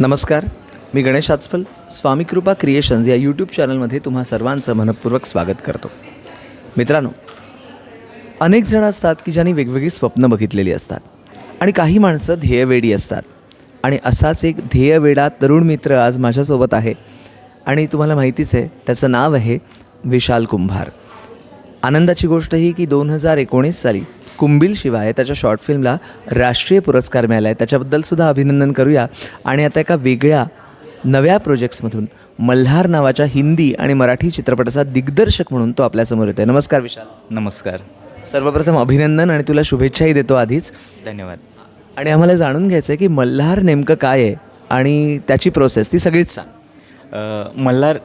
नमस्कार मी गणेश आचफल स्वामी कृपा क्रिएशन्स या यूट्यूब चॅनलमध्ये तुम्हा सर्वांचं मनपूर्वक स्वागत करतो. मित्रांनो अनेक जण असतात की ज्यांनी वेगवेगळी स्वप्न बघितलेली असतात आणि काही माणसं ध्येयवेडी असतात. आणि असाच एक ध्येयवेडा तरुण मित्र आज माझ्यासोबत आहे आणि तुम्हाला माहितीच आहे त्याचं नाव आहे विशाल कुंभार. आनंदाची गोष्ट ही की दोन हजार एकोणीस साली कुंबिल शिवाय त्याच्या शॉर्ट फिल्मला राष्ट्रीय पुरस्कार मिळाला आहे. त्याच्याबद्दल सुद्धा अभिनंदन करूया. आणि आता एका वेगळ्या नव्या प्रोजेक्ट्समधून मल्हार नावाच्या हिंदी आणि मराठी चित्रपटाचा दिग्दर्शक म्हणून तो आपल्यासमोर येतो आहे नमस्कार विशाल. नमस्कार. सर्वप्रथम अभिनंदन आणि तुला शुभेच्छाही देतो आधीच. धन्यवाद. आणि आम्हाला जाणून घ्यायचं आहे की मल्हार नेमकं काय आहे आणि त्याची प्रोसेस ती सगळीच सांग. मल्हार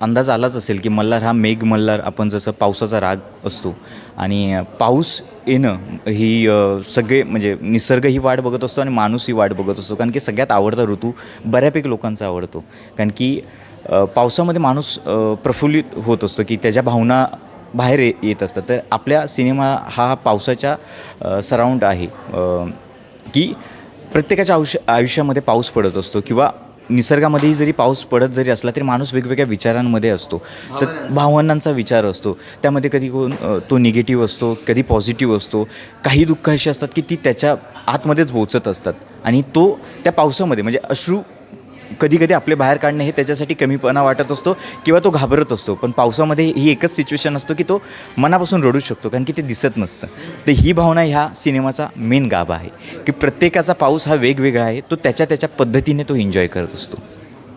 अंदाज आलाच असेल की मल्हार हा मेघ मल्हार आपण जसं पावसाचा राग असतो. आणि पाऊस येणं ही सगळे म्हणजे निसर्ग ही वाट बघत असतो आणि माणूस ही वाट बघत असतो. कारण की सगळ्यात आवडता ऋतू बऱ्यापैकी लोकांचा आवडतो. कारण की पावसामध्ये माणूस प्रफुल्लित होत असतो की त्याच्या भावना बाहेर ये- येत असतात. तर आपल्या सिनेमा हा पावसाच्या सराउंड आहे. की प्रत्येकाच्या आयुष्य आयुष्यामध्ये पाऊस पडत असतो किंवा निसर्गामध्येही जरी पाऊस पडत जरी असला तरी माणूस वेगवेगळ्या विचारांमध्ये असतो. तर भावनांचा विचार असतो. त्यामध्ये कधी कोण तो निगेटिव्ह असतो कधी पॉझिटिव्ह असतो. काही दुःख अशी असतात की ती त्याच्या आतमध्येच पोचत असतात. आणि तो त्या पावसामध्ये म्हणजे अश्रू कधी कधी आपले बाहेर काढणे हे त्याच्यासाठी कमीपणा वाटत असतो किंवा तो घाबरत असतो. पण पावसामध्ये ही एकच सिच्युएशन असतो की तो मनापासून रडू शकतो कारण की ते दिसत नसतं. तर ही भावना ह्या सिनेमाचा मेन गाभा आहे की प्रत्येकाचा पाऊस हा वेगवेगळा आहे तो त्याच्या त्याच्या पद्धतीने तो एन्जॉय करत असतो.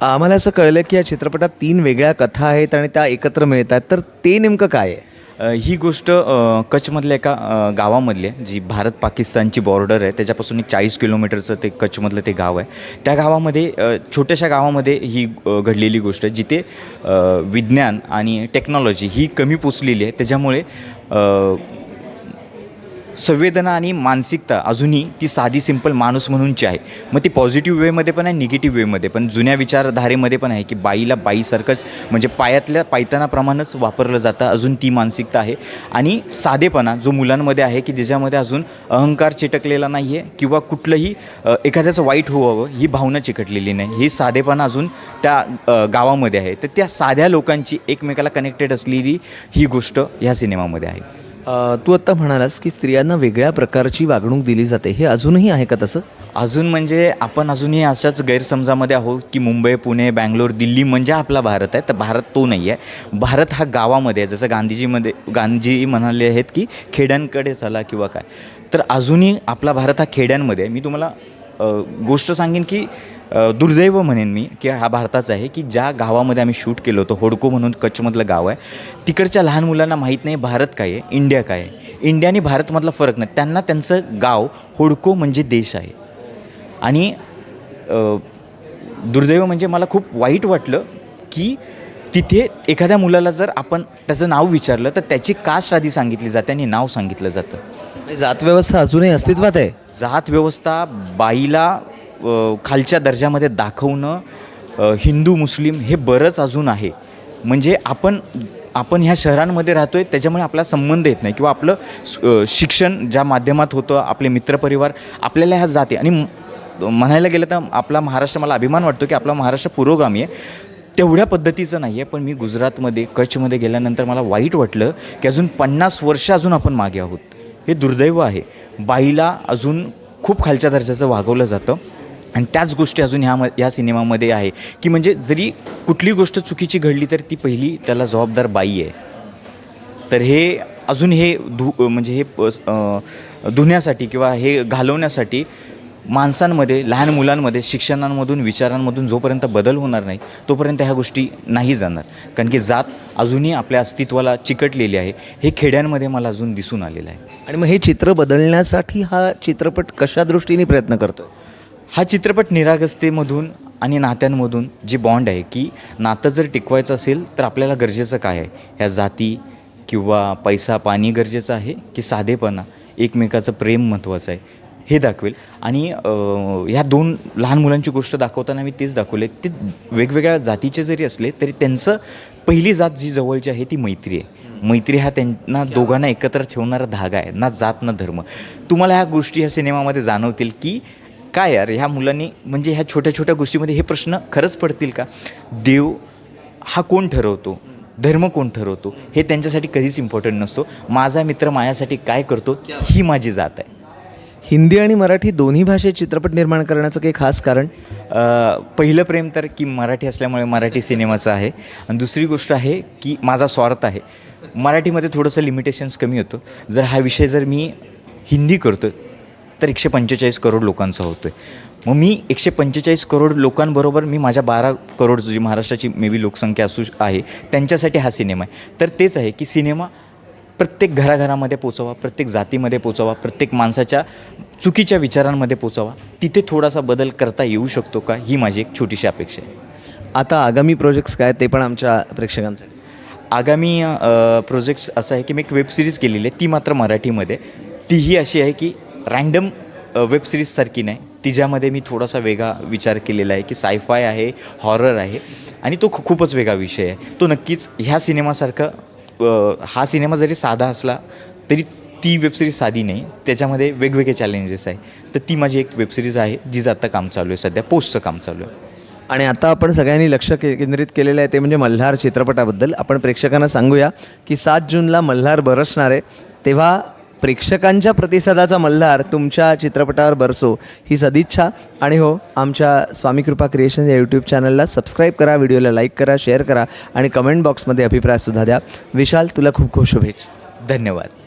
आम्हाला असं कळलं की या चित्रपटात तीन वेगळ्या कथा आहेत आणि त्या एकत्र मिळतात. तर ते नेमकं काय आहे? ही गोष्ट कच्छमधल्या एका गावामधली आहे जी भारत पाकिस्तानची बॉर्डर आहे. त्याच्यापासून एक चाळीस किलोमीटरचं ते कच्छमधलं ते गाव आहे. त्या गावामध्ये छोट्याशा गावामध्ये ही घडलेली गोष्ट आहे जिथे विज्ञान आणि टेक्नॉलॉजी ही कमी पोचलेली आहे. त्याच्यामुळे संवेदना आणि मानसिकता अजूनही ती साधी सिंपल माणूस म्हणूनची आहे. मग ती पॉझिटिव्ह वेमध्ये पण आहे निगेटिव्ह वेमध्ये पण जुन्या विचारधारेमध्ये पण आहे की बाईला बाईसारखंच म्हणजे पायातल्या पायतानाप्रमाणेच वापरलं जातं. अजून ती मानसिकता आहे. आणि साधेपणा जो मुलांमध्ये आहे की ज्याच्यामध्ये अजून अहंकार चिटकलेला नाही आहे किंवा कुठलंही एखाद्याचं वाईट होवावं ही भावना चिकटलेली नाही. ही साधेपणा अजून त्या गावामध्ये आहे. तर त्या साध्या लोकांची एकमेकाला कनेक्टेड असलेली ही गोष्ट ह्या सिनेमामध्ये आहे. तू आत्ता म्हणालास की स्त्रियांना वेगळ्या प्रकारची वागणूक दिली जाते. हे अजूनही आहे का तसं? अजून म्हणजे आपण अजूनही अशाच गैरसमजामध्ये आहोत की मुंबई पुणे बँगलोर दिल्ली म्हणजे आपला भारत आहे. तर भारत तो नाही आहे. भारत हा गावामध्ये आहे. जसं गांधीजीमध्ये गांधीजी म्हणाले आहेत की खेड्यांकडे चला किंवा काय. तर अजूनही आपला भारत हा खेड्यांमध्ये आहे. मी तुम्हाला गोष्ट सांगेन की दुर्दैव म्हणेन मी की हा भारताचा आहे की ज्या गावामध्ये आम्ही शूट केलं होतं होडको म्हणून कच्छमधलं गाव आहे तिकडच्या लहान मुलांना माहीत नाही भारत काय आहे इंडिया काय आहे. इंडिया आणि भारतमधला फरक नाही. त्यांना त्यांचं गाव होडको म्हणजे देश आहे. आणि दुर्दैव म्हणजे मला खूप वाईट वाटलं की तिथे एखाद्या मुलाला जर आपण त्याचं नाव विचारलं तर त्याची कास्ट आधी सांगितली जाते आणि नाव सांगितलं जातं. म्हणजे जातव्यवस्था अजूनही अस्तित्वात आहे? जात व्यवस्था बाईला खालच्या दर्जामध्ये दाखवणं हिंदू मुस्लिम हे बरंच अजून आहे. म्हणजे आपण आपण ह्या शहरांमध्ये राहतो आहे त्याच्यामुळे आपला संबंध येत नाही किंवा आपलं शिक्षण ज्या माध्यमात होतं आपले मित्रपरिवार आपल्याला ह्या जाते. आणि म्हणायला गेलं तर आपला महाराष्ट्र मला अभिमान वाटतो की आपला महाराष्ट्र पुरोगामी आहे. तेवढ्या पद्धतीचं नाही आहे पण मी गुजरातमध्ये कच्छमध्ये गेल्यानंतर मला वाईट वाटलं की अजून पन्नास वर्ष अजून आपण मागे आहोत. हे दुर्दैव आहे. बाईला अजून खूप खालच्या दर्जाचं वागवलं जातं. आणि त्याच गोष्टी अजून ह्या म ह्या सिनेमामध्ये आहे की म्हणजे जरी कुठली गोष्ट चुकीची घडली तर ती पहिली त्याला जबाबदार बाई आहे. तर हे अजून हे धु म्हणजे हे धुण्यासाठी किंवा हे घालवण्यासाठी माणसांमध्ये लहान मुलांमध्ये शिक्षणांमधून विचारांमधून जोपर्यंत बदल होणार नाही तोपर्यंत ह्या गोष्टी नाही जाणार. कारण की जात अजूनही आपल्या अस्तित्वाला चिकटलेली आहे. हे खेड्यांमध्ये मला अजून दिसून आलेलं आहे. आणि मग हे चित्र बदलण्यासाठी हा चित्रपट कशा दृष्टीने प्रयत्न करतो हा चित्रपट निरागसतेमधून आणि नात्यांमधून जे बॉन्ड आहे की नातं जर टिकवायचं असेल तर आपल्याला गरजेचं काय आहे? ह्या जाती किंवा पैसा पाणी गरजेचं आहे की साधेपणा एकमेकाचं प्रेम महत्त्वाचं आहे? हे दाखवेल. आणि ह्या दोन लहान मुलांची गोष्ट दाखवताना मी तेच दाखवले ते वेगवेगळ्या जातीचे जरी असले तरी त्यांचं पहिली जात जी जवळची आहे ती मैत्री आहे. मैत्री हा त्यांना दोघांना एकत्र ठेवणारा धागा आहे ना जात ना धर्म. तुम्हाला ह्या गोष्टी ह्या सिनेमामध्ये जाणवतील की काय यार ह्या मुलांनी म्हणजे ह्या छोट्या छोट्या गोष्टीमध्ये हे प्रश्न खरंच पडतील का? देव हा कोण ठरवतो? धर्म कोण ठरवतो? हे त्यांच्यासाठी कधीच इम्पॉर्टंट नसतो. माझा मित्र माझ्यासाठी काय करतो? ही माझी जात आहे. हिंदी आणि मराठी दोन्ही भाषेत चित्रपट निर्माण करण्याचं काही खास कारण? पहिलं प्रेम तर की मराठी असल्यामुळे मराठी सिनेमाचं आहे. आणि दुसरी गोष्ट आहे की माझा स्वार्थ आहे. मराठीमध्ये थोडंसं लिमिटेशन्स कमी होतं. जर हा विषय जर मी हिंदी करतो तर एकशे पंचेचाळीस करोड लोकांचा होतो आहे मग मी एकशे पंचेचाळीस करोड लोकांबरोबर मी माझ्या बारा करोड जी महाराष्ट्राची मे बी लोकसंख्या असू आहे त्यांच्यासाठी हा सिनेमा आहे. तर तेच आहे की सिनेमा प्रत्येक घराघरामध्ये पोचावा प्रत्येक जातीमध्ये पोचावा प्रत्येक माणसाच्या चुकीच्या विचारांमध्ये पोचावा. तिथे थोडासा बदल करता येऊ शकतो का? ही माझी एक छोटीशी अपेक्षा आहे. आता आगामी प्रोजेक्ट्स काय ते पण आमच्या प्रेक्षकांसाठी. आगामी प्रोजेक्ट्स असं आहे की मी एक वेब सिरीज केलेली आहे ती मात्र मराठीमध्ये. तीही अशी आहे की रँडम वेब सिरीजसारखी नाही. तिच्यामध्ये मी थोडासा वेगळा विचार केलेला आहे की सायफाय आहे हॉरर आहे आणि तो खूपच वेगळा विषय आहे. तो नक्कीच ह्या सिनेमासारखा हा सिनेमा जरी साधा असला तरी ती वेबसिरीज साधी नाही. त्याच्यामध्ये वेगवेगळे चॅलेंजेस आहे. तर ती माझी एक वेबसिरीज आहे जिचं आत्ता काम चालू आहे सध्या पोस्टचं काम चालू आहे. आणि आता आपण सगळ्यांनी लक्ष के केंद्रित केलेलं आहे ते म्हणजे मल्हार चित्रपटाबद्दल. आपण प्रेक्षकांना सांगूया की सात जूनला मल्हार बरसणार आहे. तेव्हा प्रेक्षकांच्या प्रतिसादाचा मल्हार तुमच्या चित्रपटावर बरसो. ही सदिच्छा. आणि हो आमच्या स्वामी कृपा क्रिएशन या यूट्यूब चॅनलला सबस्क्राईब करा व्हिडिओला लाईक करा शेअर करा आणि कमेंट बॉक्समध्ये अभिप्रायसुद्धा द्या. विशाल तुला खूप खूप शुभेच्छा. धन्यवाद.